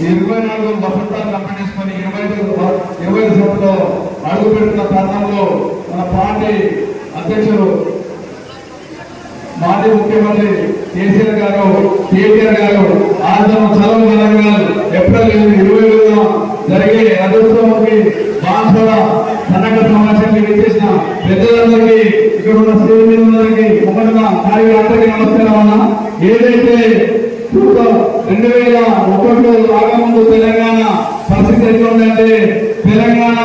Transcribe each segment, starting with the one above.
ఇరవై నాలుగు వసంతాలు కంప్లీట్ ఇరవై ఇరవై సభలో అడుగు పెడుతున్న తరుణంలో మన పార్టీ అధ్యక్షులు మాజీ ముఖ్యమంత్రి కేసీఆర్ గారు కేటీఆర్ గారు ఆంధ్ర చలం వరంగల్ ఏప్రిల్ ఇరవై ఐదున జరిగే రథోత్సవంకి బాన్సోడ సన్నక సమావేశానికి విచ్చేసిన పెద్దలందరికీ ఇక్కడ ఉన్న శ్రీమందరికీ ముఖ్యంగా కార్యకర్తలకి నమస్కారం అన్న. ఏదైతే రెండు వేల ఒకటిలో రాకముందు తెలంగాణ పరిస్థితి ఎట్లుందంటే తెలంగాణ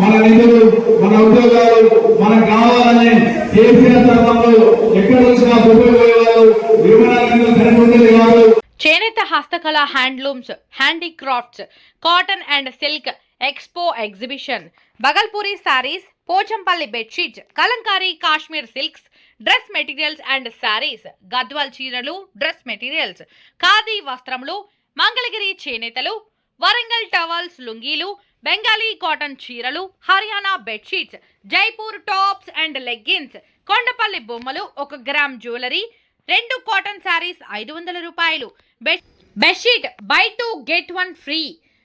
మన నిధులు మన ఉద్యోగాలు మనకు కావాలని కేసీఆర్ తరఫులో ఎక్కడ వచ్చినా ఉపయోగపడేవారు విమానాల నిధులు కరెంట్ కాదు. చేనేత హస్తకళ handlooms handicrafts cotton and silk expo exhibition Bhagalpuri saris Pochampally bedsheets Kalamkari Kashmir silks dress materials and saris Gadwal చీరలు డ్రెస్ మెటీరియల్స్ ఖాదీ వస్త్రములు మంగళగిరి చేనేతలు వరంగల్ టవల్స్ లుంగీలు బెంగాలీ కాటన్ చీరలు Haryana bedsheets Jaipur tops and leggings Kondapalli బొమ్మలు ఒక గ్రామ్ జ్యువెలరీ రెండు cotton saris ఐదు వందల రూపాయలు. Bed bedsheet buy two get one free.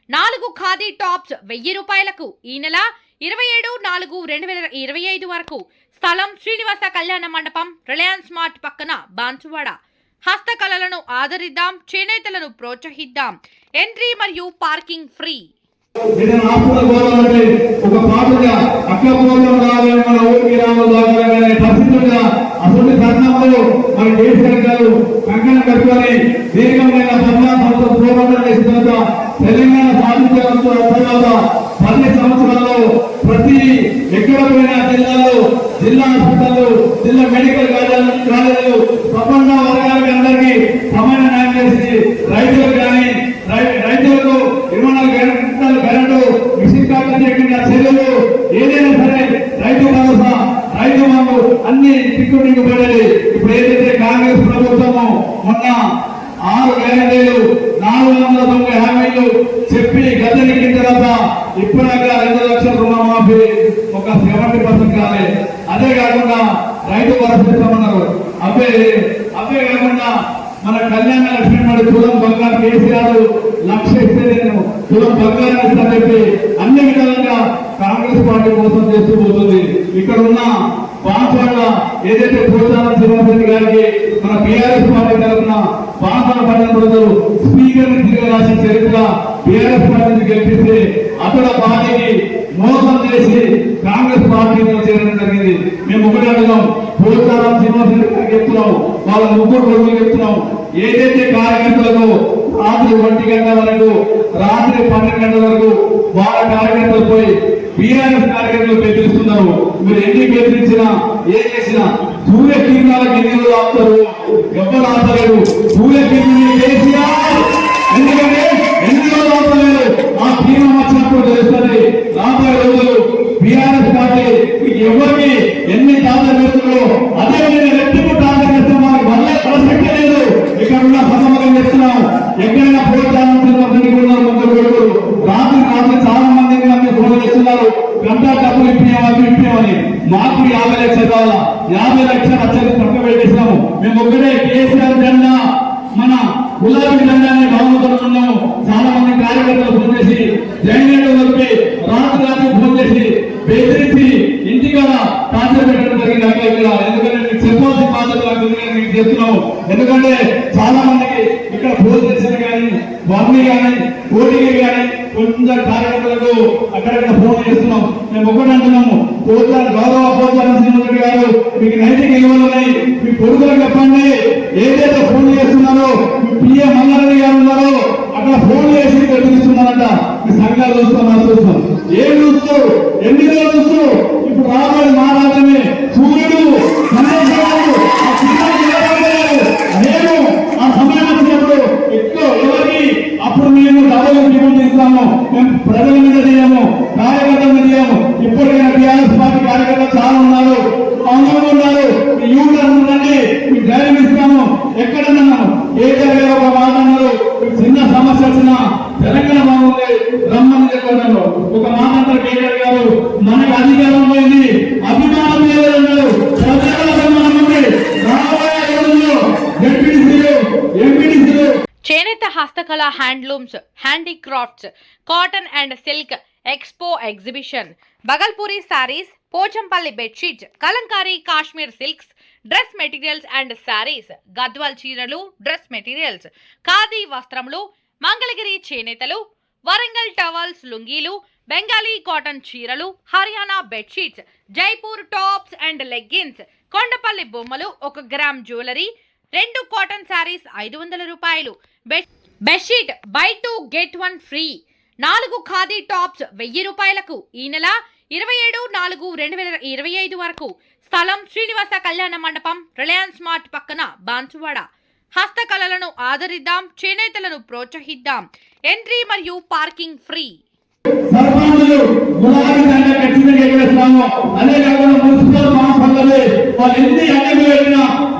నాలుగు ఖాదీ టాప్స్ వెయ్యి రూపాయలకు ఈ నెల ఇరవై ఏడు నాలుగు రెండు వేల ఇరవై ఐదు వరకు స్థలం శ్రీనివాస కళ్యాణ మండపం రిలయన్స్ మార్ట్ పక్కన బాన్సువాడ. హస్తకళలను ఆదరిద్దాం చేనేతలను ప్రోత్సహిద్దాం. ఎంట్రీ మరియు parking free. Telangana hospital hospital medical కాలేజీలు ప్రపంచ వర్గాలకి అందరికీ సమాన న్యాయం చేసింది. రైతులకు కానీ రైతులకు ఇరవై నాలుగు గంటలు కరెంటు మిషన్ కాకుండా చర్యలు ఏదైనా సరే రైతు భరోసా రైతు మాకు అన్ని తిక్కుడికి పడేది. ఇప్పుడు ఏదైతే కాంగ్రెస్ ప్రభుత్వము మొన్న ఆరు గ్యారంటీలు నాలుగు వందల తొంభై హామీలు చెప్పి గద్దెనెక్కిన తర్వాత ఇప్పుడాక రెండు లక్షల రుణమాఫీ ఒక సెవెంటీ పర్సెంట్ కాలే. అదే కాకుండా రైతు భరోసా ఇస్తామన్నారు. అవే అవే కాకుండా మన కళ్యాణ లక్ష్మి మరి తులం బంగారు కేసీఆర్ లక్ష ఇస్తే నేను తులం బంగారం ఇస్తాను చెప్పి అన్ని విధాలుగా కాంగ్రెస్ పార్టీ మోసం చేస్తూ పోతుంది. ఇక్కడ ఉన్న బాన్స్వాడ ఏదైతే పోచారం శ్రీనివాసరెడ్డి గారికి మన బీఆర్ఎస్ పార్టీ తరఫున బాన్స్వాడ పడిన ప్రజలు స్పీకర్ తిరిగి రాసిన చరిత్ర బీఆర్ఎస్ పార్టీని గెలిపిస్తే అక్కడ పార్టీకి మోసం చేసి కాంగ్రెస్ పార్టీలో చేరడం జరిగింది. మేము ఒకటి అడుగుదాం. పోచారం శ్రీనివాసరెడ్డి గారికి చెప్తున్నాం. వాళ్ళ ముగ్గురు కొడుకులు చెప్తున్నాం. ఏదైతే కార్యకర్తలకు రాత్రి ఒంటి గంట వరకు రాత్రి పన్నెండు గంటల వరకు వాళ్ళ కార్యకర్తలు పోయి బీఆర్ఎస్ కార్యకర్తలు బెదిరిస్తున్నారు. మీరు ఎన్ని బెదిరించినా ఏం చేసినా సూర్య కిరణాలకు ఎన్ని రోజులు ఆపుతారు? ఎవరు ఆపలేరు? సూర్య కిరణాలు కేసీఆర్ ఎందుకంటే ఎన్ని ఆ తీరం వచ్చినప్పుడు తెలుస్తుంది. రాబోయే రోజులు బీఆర్ఎస్ పార్టీ ఎవరికి ఎన్ని టార్గెట్ చేస్తున్నారో అదే నేను రెట్టింపు టార్గెట్ చేస్తాం మనకి మళ్ళీ ప్రసక్తి లేదు. ఇక్కడ ఉన్న సమగ్రం చేస్తున్నాం. ఎక్కడైనా ప్రోత్సాహం ఉన్నారు రాత్రి రాత్రి చాలా మంది ఫోన్ చేస్తున్నారు. గంట డబ్బులు ఇప్పినామని ఇప్పినామని మాకు యాభై లక్షలు కావాలా? యాభై లక్షలు అత్యంత పక్క పెట్టేసినాము. మేము ఒక్కడే కేసీఆర్ జెండా మన గులాబీ జెండాన్ని బాగుతున్నాము చాలా మంది కార్యకర్తలు ఫోన్ చేసి జైన్లు కలిపి రాత్రి రాత్రి ఫోన్ చేసి బెదిరించి ఇంటికాడ టార్చర్ పెట్టడం జరిగింది అక్కడ ఇక్కడ. ఎందుకంటే మీకు చెప్పాల్సిన బాధ్యత మీకు చెప్తున్నాము. ఎందుకంటే చాలా మందికి ఇక్కడ భోజనం చేసిన కానీ వర్మి కానీ కోటికి కానీ కొందరు కార్యకర్తలకు అక్కడక్కడ ఫోన్ చేస్తున్నాం. మేము ఒకటి అంటున్నాము. పోతారు గౌరవ పోతారు గారు మీకు నైతిక విలువలు ఉన్నాయి. మీ కొడుకులకు చెప్పండి ఏదైతే ఫోన్ చేస్తున్నారో మీ పిఎం మల్లారెడ్డి గారు ఉన్నారో అక్కడ ఫోన్ చేసి బెదిరిస్తున్నారంట మీ సంఘాలు చూస్తాం చూస్తాం ఏం చూస్తూ ఎన్ని రోజులు చూస్తూ ఇప్పుడు రాబోయే మహారాజమే సూర్యుడు చంద్రశేఖరుడు, ఆ చిన్నారి నిలబడలేదు. నేను ఆ సమయం వచ్చినప్పుడు ఎక్కువ ఎవరికి అప్పుడు మేము డబ్బులు డిమాండ్ ఇస్తాము మేము ప్రజల మీద చేయము కార్యకర్తల మీద చేయము ఇప్పటికైనా టీఆర్ఎస్ పార్టీ కార్యకర్తలు చాలా ఉన్నారు మౌనంగా ఉన్నారు. మీ యూత్ అనుకుంటే మీకు ధైర్యం ఇస్తాము. ఎక్కడన్నా ఏ గారు ఒక మాట అన్నారు. చిన్న సమస్య వచ్చిన తెలంగాణ బాగుంది రమ్మని చెప్పన్నారు ఒక మాట అంటారు కేటీఆర్ గారు మనకు అధికారం పోయింది అభిమానం లేదన్నారు చేనేత హస్తకళ handlooms handicrafts cotton and silk expo exhibition. Bhagalpuri saris Pochampally bedsheets Kalamkari Kashmir silks dress materials and saris Gadwal చీరలు డ్రెస్ మెటీరియల్స్ ఖాదీ వస్త్రములు మంగళగిరి చేనేతలు వరంగల్ టవల్స్ లుంగీలు బెంగాలీ కాటన్ చీరలు Haryana bedsheets Jaipur tops and leggings Kondapalli బొమ్మలు ఒక గ్రామ్ జ్యువెలరీ రెండు cotton saris ఐదు వందల రూపాయలు. Bed bedsheet buy two get one free. నాలుగు ఖాదీ టాప్స్ వెయ్యి రూపాయలకు. ఈ నెల ఇరవై ఏడు నాలుగు రెండు వేల ఇరవై ఐదు వరకు స్థలం శ్రీనివాస కళ్యాణ మండపం రిలయన్స్ మార్ట్ పక్కన బాన్సువాడ. హస్తకళలను ఆదరిద్దాం చేనేతలను ప్రోత్సహిద్దాం. ఎంట్రీ మరియు పార్కింగ్ ఫ్రీ.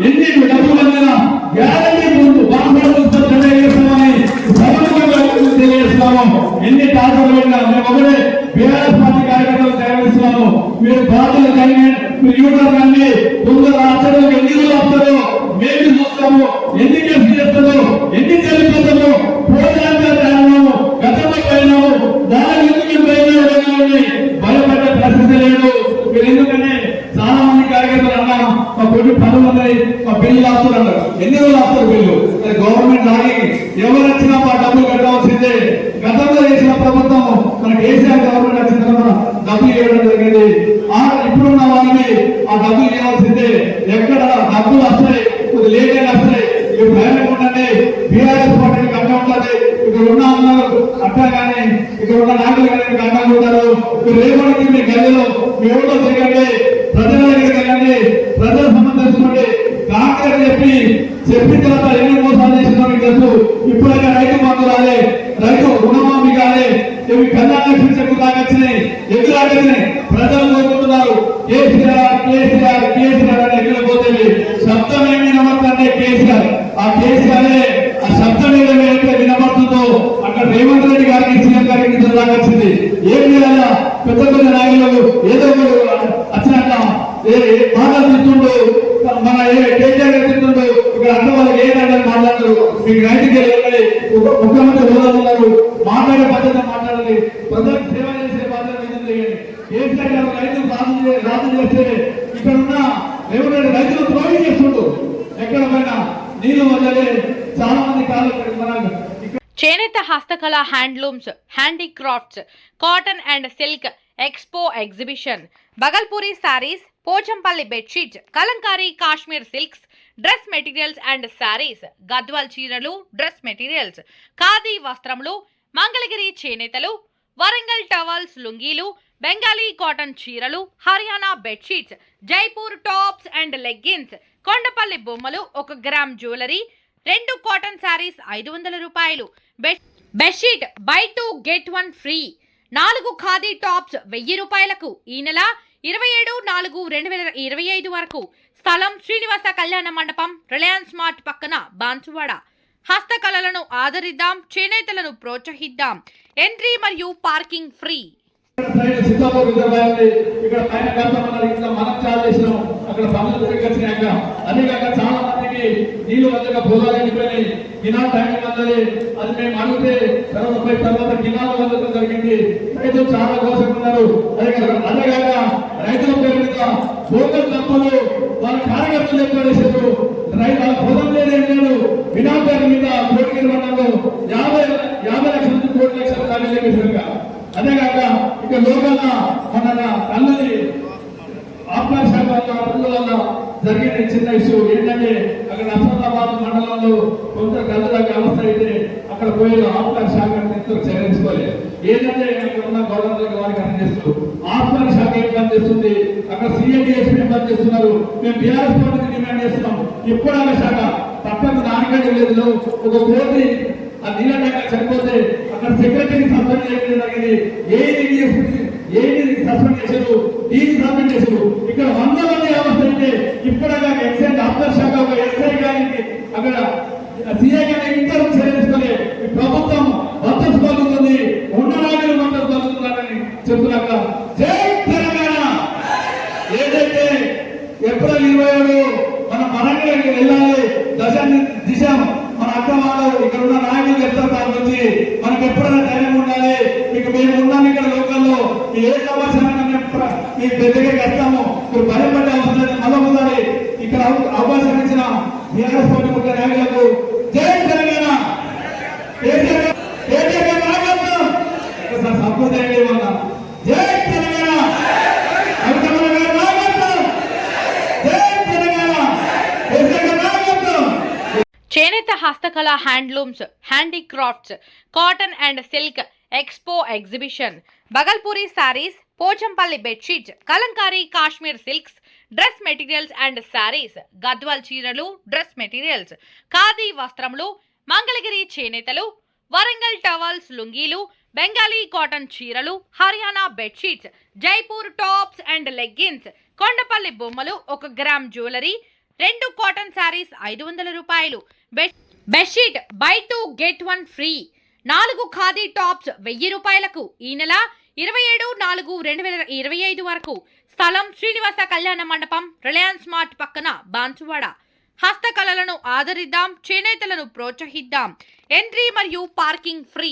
ఎన్ని డబ్బులు అందినా గ్యారంటీ ముందు బాంబర్ ఎన్ని టాసులు వెళ్ళినా మేము ఒకటే బీఆర్ఎస్ పార్టీ కార్యకర్తలు తెలియజేస్తున్నాము మీరు బాధ్యత కలిగి మీరు యూటర్ రండి తొందర రాష్ట్రంలో ఎన్ని రోజులు వస్తారో మేము చూస్తాము ఎన్ని కేసులు చేస్తారో ఎన్ని తెలియజేస్తామో గతంలో పోయినాము దాని ఎందుకు పోయినా భయపడే పరిస్థితి లేదు. మీరు ఎందుకంటే చాలా మంది కార్యకర్తలు అన్నారు మా కొన్ని పనులు ఉన్నాయి మా బిల్లు అన్నారు. ఎన్ని రోజులు ఆస్తారు బిల్లు? గవర్నమెంట్ లాగే ఎవరు వచ్చినా మా డబ్బులు కట్టవలసిందే. గతంలో చేసిన ప్రభుత్వం మన కేసీఆర్ గవర్నమెంట్ వచ్చిన తర్వాత డబ్బులు ఇవ్వడం జరిగింది. ఆ ఇప్పుడున్న వాళ్ళని ఆ డబ్బులు ఇవ్వాల్సిందే ఎక్కడ డబ్బులు వస్తాయి కొద్ది లేట్ అయినా వస్తాయి. మీరు భయపడకుండానే బీఆర్ఎస్ పార్టీకి అడ్డం ఉంటుంది ఇక్కడ ఉన్న అన్నారు అట్లా కానీ ఇక్కడ ఉన్న నాయకులు కానీ మీకు అడ్డం ఉంటారు మీరు రేపటికి మీ గదిలో మీ ఊళ్ళో తిరగండి ప్రజల దగ్గరికి వెళ్ళండి. ప్రజల సంబంధం తెలుసుకోండి కాంగ్రెస్ చెప్పి చెప్పిన తర్వాత ఎన్ని మోసాలు చేసిందో తెలుసు ఇప్పుడైనా రైతు బంధు రాలే రైతు రుణమాఫీ కాలే ఇవి కళ్యాణ చెక్కు తాగొచ్చినాయి ఎదురు ప్రజలు కోరుకుంటున్నారు కేసీఆర్ కేసీఆర్ కేసీఆర్ అని ఎక్కడ పోతుంది శబ్దం ఏమి వినబడుతుందంటే కేసీఆర్ ఆ కేసీఆర్ ఆ శబ్దం ఏదైతే వినబడుతుందో అక్కడ రేవంత్ రెడ్డి గారికి సీఎం గారికి నిద్ర రాగొచ్చింది ఏం చేయాలా పెద్ద పెద్ద నాయకులు ఏదో ఒకరు వచ్చినాక ఏ ఏ మాటలు తింటుండు మన ఏ కేసీఆర్ గారు తింటుండు ఇక్కడ అన్న వాళ్ళకి ఏ మీకు నైతిక ముఖ్యమంత్రి హోదా ఉన్నారు. మాట్లాడే పద్ధతి మాట్లాడాలి ప్రజలకు సేవ చేసే బాధ్యత మీద చేయండి కేసీఆర్ గారు రైతులు రాజు రాజు చేస్తే ఇక్కడ ఉన్న రేవంత్ రైతులు ద్రోహి చేస్తుండ్రు. ఎక్కడ పోయినా నీళ్ళు వదలే చాలా మంది కాళ్ళు చేనేత హస్తకళ handlooms handicrafts cotton and silk expo exhibition Bhagalpuri saris Pochampally bedsheets Kalamkari Kashmir silks dress materials and saris Gadwal చీరలు డ్రెస్ మెటీరియల్స్ ఖాదీ వస్త్రములు మంగళగిరి చేనేతలు వరంగల్ టవల్స్ లుంగీలు బెంగాలీ కాటన్ చీరలు Haryana bedsheets Jaipur tops and leggings Kondapalli బొమ్మలు ఒక గ్రామ్ జ్యువెలరీ రెండు cotton saris ఐదు వందల రూపాయలు. Bedsheet buy two get one free. నాలుగు ఖాదీ టాప్స్ వెయ్యి రూపాయలకు. ఈ నెల ఇరవై ఏడు నాలుగు రెండు వేల ఇరవై ఐదు వరకు స్థలం శ్రీనివాస కళ్యాణ మండపం రిలయన్స్ మార్ట్ పక్కన బాన్సువాడ. హస్తకళలను ఆదరిద్దాం చేనేతలను ప్రోత్సహిద్దాం. ఎంట్రీ మరియు పార్కింగ్ ఫ్రీ. ఇక్కడ పైన మనం అక్కడ చాలా మందికి నీళ్ళు వందగా పొలాలు ఎండిపోయినాయి గినాలు టైం వందలి అది మేము అడిగితే తర్వాత పోయి తర్వాత గినాలు వందడం జరిగింది. రైతులు చాలా కోసుకున్నారు అదే కాక రైతుల పేరు మీద బోకల్ తప్పులు వాళ్ళ కార్యకర్తలు ఎక్కువ రైతు వాళ్ళ పొలం లేదేం. వినా పేరు మీద కోటి నిర్మాణంలో యాభై యాభై లక్షల నుంచి కోటి లక్షల ఖాళీ చేశారు పోయేది పోయి శాఖ ఎంతో చర్యించుకోలేదు ఏంటంటే అక్కడ ఉన్న గవర్నర్ వారికి అందజేస్తూ ఆఫ్ఘన్ శాఖ ఏం పని చేస్తుంది? అక్కడ సిఐడిఎస్పీ ఏం పని చేస్తున్నారు? మేము బీఆర్ఎస్ పార్టీకి డిమాండ్ చేస్తున్నాం. ఇప్పుడు ఆమె శాఖ. తప్పక నాన్నగడ్డ లేదు. ఒక కోటి ఆ నీళ్ళ చనిపోతే అక్కడ సెక్రటరీకి సస్పెండ్ చేయడం జరిగింది. ఏ ఏది సస్పెండ్ చేశారు? డీజీ సస్పెండ్ చేశారు. ఇక్కడ వంద మంది అవస్థ అంటే ఇప్పటిగా ఎక్సైజ్ ఆఫ్టర్ శాఖ ఒక ఎస్ఐ గారికి అక్కడ సిఐ గారిని ఇద్దరు చేయించుకొని ఈ ప్రభుత్వం మద్దతు పలుకుతుంది ఉన్న నాయకులు మద్దతు పలుకుతున్నారని చెప్తున్నాక జై తెలంగాణ ఏదైతే ఏప్రిల్ ఇరవై ఏడు మన వరంగల్కి వెళ్ళాలి దశ దిశ మన అక్క వాళ్ళు ఇక్కడ ఉన్న నాయకులు చెప్తారు దాని గురించి మనకి ఎప్పుడైనా ధైర్యం ఉండాలి మీకు మేము ఉన్నాం ఇక్కడ లోకల్లో మీ ఏ సమస్య అయినా మేము ప్ర- మీ దగ్గరికి వస్తాము మీరు భయపడే అవసరం లేదు మళ్ళొకసారి ఇక్కడ అవ- అవకాశం ఇచ్చిన బీఆర్ఎస్ పార్టీ ముఖ్య నాయకులకు జై తెలంగాణ కేసీఆర్ గారు- కేసీఆర్ గారి నాయకత్వం ఒకసారి సపోర్ట్ చేయండి ఇవాళ జై తెలంగాణ కవితమ్మ గారి నాయకత్వం జై తెలంగాణ కేసీఆర్ గారి నాయకత్వం హస్తకళ handlooms handicrafts cotton and silk expo exhibition Bhagalpuri saris Pochampally bedsheets Kalamkari Kashmir silks dress materials and saris Gadwal చీరలు డ్రెస్ మెటీరియల్స్ ఖాదీ వస్త్రములు మంగళగిరి చేనేతలు వరంగల్ టవల్స్ లుంగీలు బెంగాలీ కాటన్ చీరలు Haryana bedsheets Jaipur tops and leggings Kondapalli బొమ్మలు ఒక గ్రామ్ జ్యువెలరీ రెండు cotton saris ఐదు వందల రూపాయలు bed bedsheet buy two get one free. నాలుగు ఖాదీ టాప్స్ వెయ్యి రూపాయలకు. ఈ నెల ఇరవై ఏడు నాలుగు రెండు వేల ఇరవై ఐదు వరకు. స్థలం శ్రీనివాస కళ్యాణ మండపం రిలయన్స్ మార్ట్ పక్కన బాన్సువాడ. హస్తకళలను ఆదరిద్దాం చేనేతలను ప్రోత్సహిద్దాం. ఎంట్రీ మరియు పార్కింగ్ ఫ్రీ.